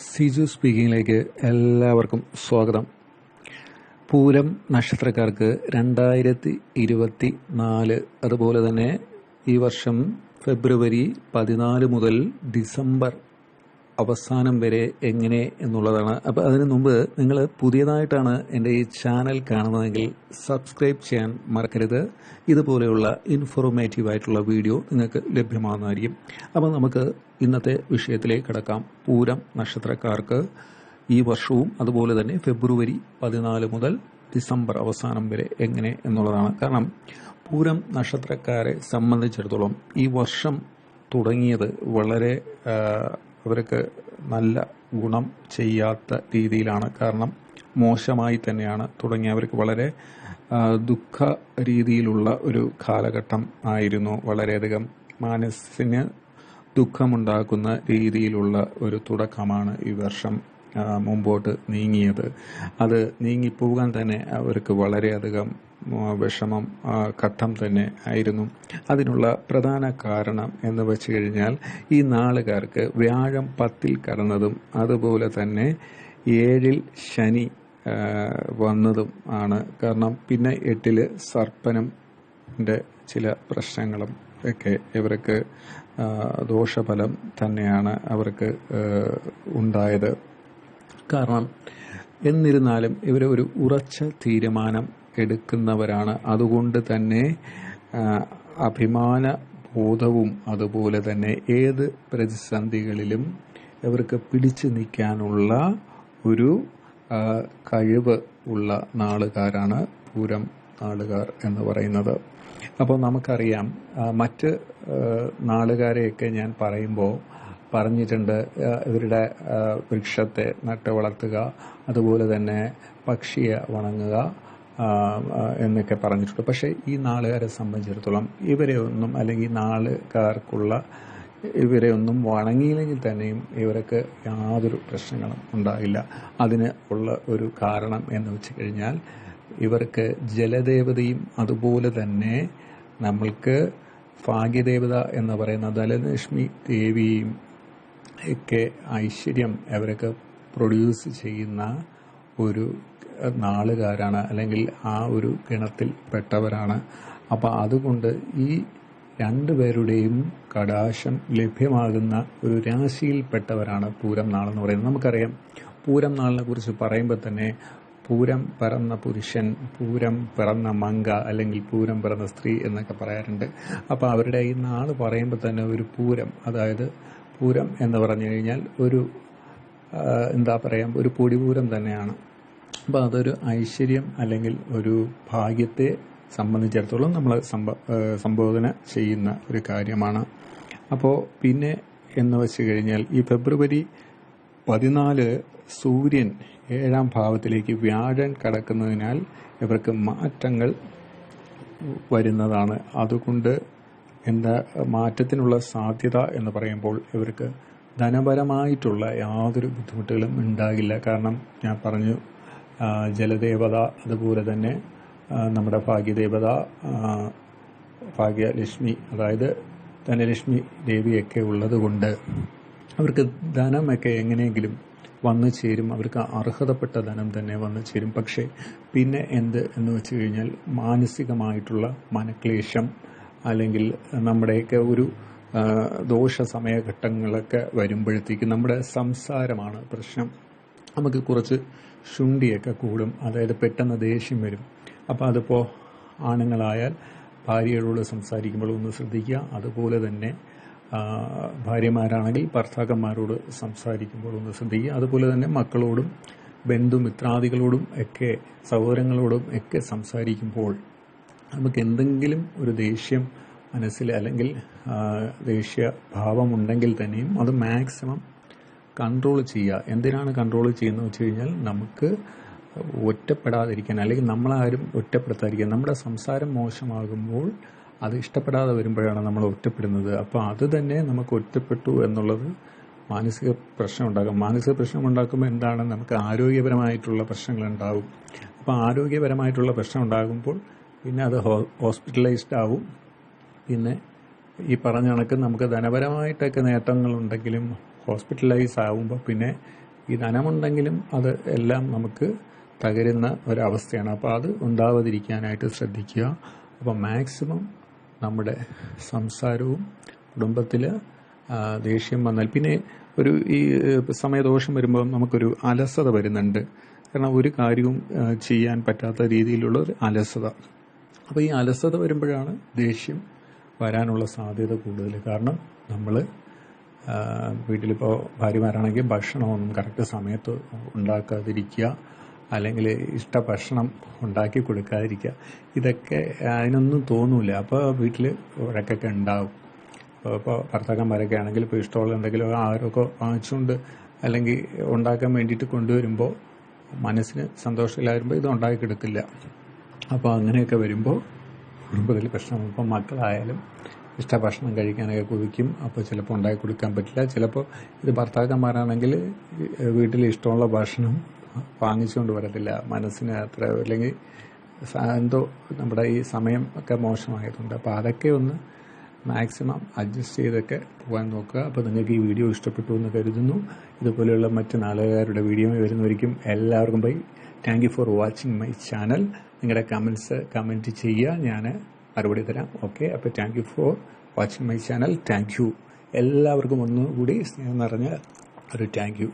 സിജു സ്പീക്കിങ്ങിലേക്ക് എല്ലാവർക്കും സ്വാഗതം. പൂരം നക്ഷത്രക്കാർക്ക് രണ്ടായിരത്തി ഇരുപത്തി നാല് അതുപോലെ തന്നെ ഈ വർഷം ഫെബ്രുവരി പതിനാല് മുതൽ ഡിസംബർ അവസാനം വരെ എങ്ങനെ എന്നുള്ളതാണ്. അപ്പോൾ അതിനു മുമ്പ് നിങ്ങൾ പുതിയതായിട്ടാണ് എന്റെ ഈ ചാനൽ കാണുന്നതെങ്കിൽ സബ്സ്ക്രൈബ് ചെയ്യാൻ മറക്കരുത്. ഇതുപോലെയുള്ള ഇൻഫോർമേറ്റീവ് ആയിട്ടുള്ള വീഡിയോ നിങ്ങൾക്ക് ലഭ്യമാകുന്നതായിരിക്കും. അപ്പോൾ നമുക്ക് ഇന്നത്തെ വിഷയത്തിലേക്ക് കടക്കാം. പൂരം നക്ഷത്രക്കാർക്ക് ഈ വർഷവും അതുപോലെ തന്നെ ഫെബ്രുവരി പതിനാല് മുതൽ ഡിസംബർ അവസാനം വരെ എങ്ങനെ എന്നുള്ളതാണ്. കാരണം പൂരം നക്ഷത്രക്കാരെ സംബന്ധിച്ചിടത്തോളം ഈ വർഷം തുടങ്ങിയത് വളരെ അവർക്ക് നല്ല ഗുണം ചെയ്യാത്ത രീതിയിലാണ്. കാരണം മോശമായി തന്നെയാണ്. തുടങ്ങിയ അവർക്ക് വളരെ ദുഃഖ രീതിയിലുള്ള ഒരു കാലഘട്ടം ആയിരുന്നു. വളരെയധികം മനസ്സിന് ദുഃഖമുണ്ടാക്കുന്ന രീതിയിലുള്ള ഒരു തുടക്കമാണ് ഈ വർഷം മുമ്പോട്ട് നീങ്ങിയത്. അത് നീങ്ങിപ്പോകാൻ തന്നെ അവർക്ക് വളരെയധികം വിഷമം ഘട്ടം തന്നെ ആയിരുന്നു. അതിനുള്ള പ്രധാന കാരണം എന്ന് വെച്ച് കഴിഞ്ഞാൽ ഈ നാളുകാർക്ക് വ്യാഴം പത്തിൽ കടന്നതും അതുപോലെ തന്നെ ഏഴിൽ ശനി വന്നതും ആണ്. കാരണം പിന്നെ എട്ടിൽ സർപ്പനം ചില പ്രശ്നങ്ങളും ഒക്കെ ഇവർക്ക് ദോഷഫലം തന്നെയാണ് അവർക്ക് ഉണ്ടായത്. കാരണം എന്നിരുന്നാലും ഇവർ ഒരു ഉറച്ച തീരുമാനം എടുക്കുന്നവരാണ്. അതുകൊണ്ട് തന്നെ അഭിമാന ബോധവും അതുപോലെ തന്നെ ഏത് പ്രതിസന്ധികളിലും ഇവർക്ക് പിടിച്ചു നിൽക്കാനുള്ള ഒരു കഴിവ് ഉള്ള നാളുകാരാണ് പൂരം നാളുകാർ എന്ന് പറയുന്നത്. അപ്പോൾ നമുക്കറിയാം മറ്റ് നാളുകാരെയൊക്കെ ഞാൻ പറയുമ്പോൾ പറഞ്ഞിട്ടുണ്ട് ഇവരുടെ വൃക്ഷത്തെ നട്ട് വളർത്തുക അതുപോലെ തന്നെ പക്ഷിയെ വണങ്ങുക എന്നൊക്കെ പറഞ്ഞിട്ടുണ്ട്. പക്ഷേ ഈ നാളുകാരെ സംബന്ധിച്ചിടത്തോളം ഇവരെ ഒന്നും അല്ലെങ്കിൽ നാളുകാർക്കുള്ള ഇവരെ ഒന്നും വണങ്ങിയില്ലെങ്കിൽ തന്നെയും ഇവർക്ക് യാതൊരു പ്രശ്നങ്ങളും ഉണ്ടാകില്ല അതിന് ഉള്ള ഒരു കാരണം എന്ന് വെച്ച് കഴിഞ്ഞാൽ ഇവർക്ക് ജലദേവതയും അതുപോലെ തന്നെ നമ്മൾക്ക് ഭാഗ്യദേവത എന്ന് പറയുന്ന ധനലക്ഷ്മി ദേവിയും ഒക്കെ ഐശ്വര്യം അവരൊക്കെ പ്രൊഡ്യൂസ് ചെയ്യുന്ന ഒരു നാളുകാരാണ് അല്ലെങ്കിൽ ആ ഒരു ഗണത്തിൽ പെട്ടവരാണ്. അപ്പോൾ അതുകൊണ്ട് ഈ രണ്ടുപേരുടെയും കടാശം ലഭ്യമാകുന്ന ഒരു രാശിയിൽപ്പെട്ടവരാണ് പൂരം നാളെന്ന് പറയുന്നത്. നമുക്കറിയാം പൂരം നാളിനെ കുറിച്ച് പറയുമ്പോൾ തന്നെ പൂരം പിറന്ന പുരുഷൻ പൂരം പിറന്ന മങ്ക അല്ലെങ്കിൽ പൂരം പിറന്ന സ്ത്രീ എന്നൊക്കെ പറയാറുണ്ട്. അപ്പോൾ അവരുടെ ഈ നാൾ പറയുമ്പോൾ തന്നെ ഒരു പൂരം അതായത് പൂരം എന്ന് പറഞ്ഞു കഴിഞ്ഞാൽ ഒരു എന്താ പറയാം ഒരു പൊടിപൂരം തന്നെയാണ്. അപ്പോൾ അതൊരു ഐശ്വര്യം അല്ലെങ്കിൽ ഒരു ഭാഗ്യത്തെ സംബന്ധിച്ചിടത്തോളം നമ്മൾ സംബോധന ചെയ്യുന്ന ഒരു കാര്യമാണ്. അപ്പോൾ പിന്നെ എന്ന് വെച്ച് കഴിഞ്ഞാൽ ഈ ഫെബ്രുവരി പതിനാല് സൂര്യൻ ഏഴാം ഭാവത്തിലേക്ക് വ്യാഴൻ കടക്കുന്നതിനാൽ ഇവർക്ക് മാറ്റങ്ങൾ വരുന്നതാണ്. അതുകൊണ്ട് എന്താ മാറ്റത്തിനുള്ള സാധ്യത എന്ന് പറയുമ്പോൾ ഇവർക്ക് ധനപരമായിട്ടുള്ള യാതൊരു ബുദ്ധിമുട്ടുകളും ഉണ്ടാകില്ല. കാരണം ഞാൻ പറഞ്ഞു ജലദേവത അതുപോലെ തന്നെ നമ്മുടെ ഭാഗ്യദേവത ഭാഗ്യലക്ഷ്മി അതായത് ധനലക്ഷ്മി ദേവിയൊക്കെ ഉള്ളത് കൊണ്ട് അവർക്ക് ധനമൊക്കെ എങ്ങനെയെങ്കിലും വന്നു ചേരും അവർക്ക് അർഹതപ്പെട്ട ധനം തന്നെ വന്നു ചേരും. പക്ഷേ പിന്നെ എന്ത് എന്ന് വെച്ച് കഴിഞ്ഞാൽ മാനസികമായിട്ടുള്ള മനക്ലേശം അല്ലെങ്കിൽ നമ്മുടെയൊക്കെ ഒരു ദോഷ സമയഘട്ടങ്ങളൊക്കെ വരുമ്പോഴത്തേക്ക് നമ്മുടെ സംസാരമാണ് പ്രശ്നം. നമുക്ക് കുറച്ച് ശുണ്ടിയൊക്കെ കൂടും. അതായത് പെട്ടെന്ന് ദേഷ്യം വരും. അപ്പോൾ അതിപ്പോൾ ആണുങ്ങളായാൽ ഭാര്യയോട് സംസാരിക്കുമ്പോൾ ഒന്ന് ശ്രദ്ധിക്കുക. അതുപോലെ തന്നെ ഭാര്യമാരാണെങ്കിൽ ഭർത്താക്കന്മാരോട് സംസാരിക്കുമ്പോൾ ഒന്ന് ശ്രദ്ധിക്കുക. അതുപോലെ തന്നെ മക്കളോടും ബന്ധുമിത്രാദികളോടും ഒക്കെ സഹോദരങ്ങളോടും ഒക്കെ സംസാരിക്കുമ്പോൾ നമുക്ക് എന്തെങ്കിലും ഒരു ദേഷ്യം മനസ്സിൽ അല്ലെങ്കിൽ ദേഷ്യ ഭാവമുണ്ടെങ്കിൽ തന്നെയും അത് മാക്സിമം കൺട്രോൾ ചെയ്യുക. എന്തിനാണ് കൺട്രോൾ ചെയ്യുന്നത് വെച്ച് കഴിഞ്ഞാൽ നമുക്ക് ഒറ്റപ്പെടാതിരിക്കാൻ അല്ലെങ്കിൽ നമ്മളാരും ഒറ്റപ്പെടുത്താതിരിക്കാൻ. നമ്മുടെ സംസാരം മോശമാകുമ്പോൾ അത് ഇഷ്ടപ്പെടാതെ വരുമ്പോഴാണ് നമ്മൾ ഒറ്റപ്പെടുന്നത്. അപ്പോൾ അത് തന്നെ നമുക്ക് ഒറ്റപ്പെട്ടു എന്നുള്ളത് മാനസിക പ്രശ്നം ഉണ്ടാകും മാനസിക പ്രശ്നം ഉണ്ടാക്കുമ്പോൾ എന്താണ്? നമുക്ക് ആരോഗ്യപരമായിട്ടുള്ള പ്രശ്നങ്ങൾ ഉണ്ടാവും. അപ്പോൾ ആരോഗ്യപരമായിട്ടുള്ള പ്രശ്നം ഉണ്ടാകുമ്പോൾ പിന്നെ അത് ഹോസ്പിറ്റലൈസ്ഡ് ആവും. പിന്നെ ഈ പറഞ്ഞ കണക്ക് നമുക്ക് ധനപരമായിട്ടൊക്കെ നേട്ടങ്ങളുണ്ടെങ്കിലും ഹോസ്പിറ്റലൈസ് ആവുമ്പോൾ പിന്നെ ഈ ധനമുണ്ടെങ്കിലും അത് എല്ലാം നമുക്ക് തകരുന്ന ഒരവസ്ഥയാണ്. അപ്പോൾ അത് ഉണ്ടാവാതിരിക്കാനായിട്ട് ശ്രദ്ധിക്കുക. അപ്പോൾ മാക്സിമം നമ്മുടെ സംസാരവും കുടുംബത്തിൽ ദേഷ്യം വന്നാൽ പിന്നെ ഒരു ഈ സമയദോഷം വരുമ്പോൾ നമുക്കൊരു അലസത വരുന്നുണ്ട്. കാരണം ഒരു കാര്യവും ചെയ്യാൻ പറ്റാത്ത രീതിയിലുള്ള ഒരു അലസത. അപ്പോൾ ഈ അലസത വരുമ്പോഴാണ് ദേഷ്യം വരാനുള്ള സാധ്യത കൂടുതൽ കാരണം നമ്മൾ വീട്ടിലിപ്പോൾ ഭാര്യമാരാണെങ്കിൽ ഭക്ഷണമൊന്നും കറക്റ്റ് സമയത്ത് ഉണ്ടാക്കാതിരിക്കുക അല്ലെങ്കിൽ ഇഷ്ട ഭക്ഷണം ഉണ്ടാക്കി കൊടുക്കാതിരിക്കുക. ഇതൊക്കെ അതിനൊന്നും തോന്നൂല. അപ്പോൾ വീട്ടിൽ വഴക്കൊക്കെ ഉണ്ടാവും. ഇപ്പോൾ ഭർത്താക്കന്മാരൊക്കെ ആണെങ്കിൽ ഇപ്പോൾ ഇഷ്ടമുള്ള എന്തെങ്കിലും ആഹാരമൊക്കെ വാങ്ങിച്ചുകൊണ്ട് അല്ലെങ്കിൽ ഉണ്ടാക്കാൻ വേണ്ടിയിട്ട് കൊണ്ടുവരുമ്പോൾ മനസ്സിന് സന്തോഷമില്ലായിരുമ്പോൾ ഇത് ഉണ്ടാക്കിയെടുക്കില്ല അപ്പോൾ അങ്ങനെയൊക്കെ വരുമ്പോൾ കുടുംബത്തിൽ പ്രശ്നം ഇപ്പം മക്കളായാലും ഇഷ്ട ഭക്ഷണം കഴിക്കാനൊക്കെ കുതിക്കും അപ്പോൾ ചിലപ്പോൾ ഉണ്ടാക്കി കൊടുക്കാൻ പറ്റില്ല. ചിലപ്പോൾ ഇത് ഭർത്താക്കന്മാരാണെങ്കിൽ വീട്ടിൽ ഇഷ്ടമുള്ള ഭക്ഷണം വാങ്ങിച്ചുകൊണ്ട് വരത്തില്ല. മനസ്സിന് അത്ര അല്ലെങ്കിൽ എന്തോ നമ്മുടെ ഈ സമയം ഒക്കെ മോശമായതുകൊണ്ട്. അപ്പോൾ അതൊക്കെ ഒന്ന് മാക്സിമം അഡ്ജസ്റ്റ് ചെയ്തൊക്കെ പോകാൻ നോക്കുക. അപ്പോൾ നിങ്ങൾക്ക് ഈ വീഡിയോ ഇഷ്ടപ്പെട്ടു എന്ന് കരുതുന്നു. ഇതുപോലെയുള്ള മറ്റ് നാളുകാരുടെ വീഡിയോ വരുന്നവരിക്കും എല്ലാവർക്കും പോയി. Thank you for watching my channel നിങ്ങളുടെ കമൻസ് കമന്റ് ചെയ്യുക. ഞാൻ മറുപടി തരാം. ഓക്കെ അപ്പോൾ thank you for watching my channel thank you എല്ലാവർക്കും ഒന്നുകൂടി സ്നേഹം നിറഞ്ഞ ഒരു താങ്ക് യു